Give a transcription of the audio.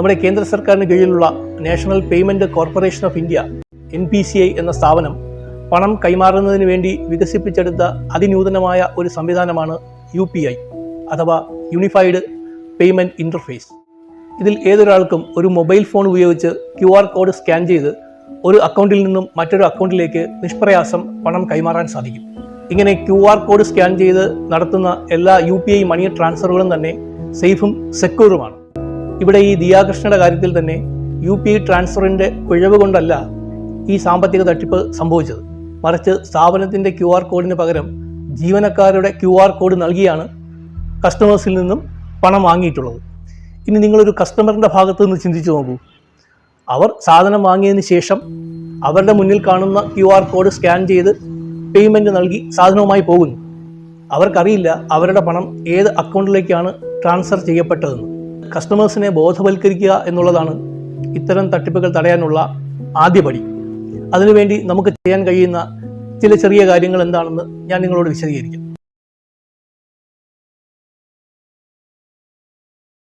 നമ്മുടെ കേന്ദ്ര സർക്കാരിന് കീഴിലുള്ള national payment corporation of India N P C I എന്ന സ്ഥാപനം പണം കൈമാറുന്നതിന് വേണ്ടി വികസിപ്പിച്ചെടുത്ത അതിനൂതനമായ ഒരു സംവിധാനമാണ് യു പി ഐ അഥവാ യൂണിഫൈഡ് പേയ്മെന്റ് ഇന്റർഫേസ്. ഇതിൽ ഏതൊരാൾക്കും ഒരു മൊബൈൽ ഫോൺ ഉപയോഗിച്ച് ക്യു ആർ കോഡ് സ്കാൻ ചെയ്ത് ഒരു അക്കൗണ്ടിൽ നിന്നും മറ്റൊരു അക്കൗണ്ടിലേക്ക് നിഷ്പ്രയാസം പണം കൈമാറാൻ സാധിക്കും. ഇങ്ങനെ ക്യു ആർ കോഡ് സ്കാൻ ചെയ്ത് നടത്തുന്ന എല്ലാ യു പി ഐ മണി ട്രാൻസ്ഫറുകളും തന്നെ സേഫും സെക്യൂറുമാണ്. ഇവിടെ ഈ ദിയാകൃഷ്ണയുടെ കാര്യത്തിൽ തന്നെ യു പി ഐ ട്രാൻസ്ഫറിന്റെ പിഴവ് കൊണ്ടല്ല ഈ സാമ്പത്തിക തട്ടിപ്പ് സംഭവിച്ചത്. മറിച്ച് സ്ഥാപനത്തിന്റെ ക്യു ആർ കോഡിന് പകരം ജീവനക്കാരുടെ ക്യു ആർ കോഡ് നൽകിയാണ് കസ്റ്റമേഴ്സിൽ നിന്നും പണം വാങ്ങിയിട്ടുള്ളത്. ഇനി നിങ്ങളൊരു കസ്റ്റമറിന്റെ ഭാഗത്ത് നിന്ന് ചിന്തിച്ചു നോക്കൂ. അവർ സാധനം വാങ്ങിയതിന് ശേഷം അവരുടെ മുന്നിൽ കാണുന്ന ക്യു ആർ കോഡ് സ്കാൻ ചെയ്ത് പേയ്മെന്റ് നൽകി സാധനവുമായി പോകുന്നു. അവർക്കറിയില്ല അവരുടെ പണം ഏത് അക്കൗണ്ടിലേക്കാണ് ട്രാൻസ്ഫർ ചെയ്യപ്പെട്ടതെന്ന്. കസ്റ്റമേഴ്സിനെ ബോധവൽക്കരിക്കുക എന്നുള്ളതാണ് ഇത്തരം തട്ടിപ്പുകൾ തടയാനുള്ള ആദ്യപടി അതിനുവേണ്ടി നമുക്ക് ചെയ്യാൻ കഴിയുന്ന ചില ചെറിയ കാര്യങ്ങൾ എന്താണെന്ന് ഞാൻ നിങ്ങളോട് വിശദീകരിക്കാം.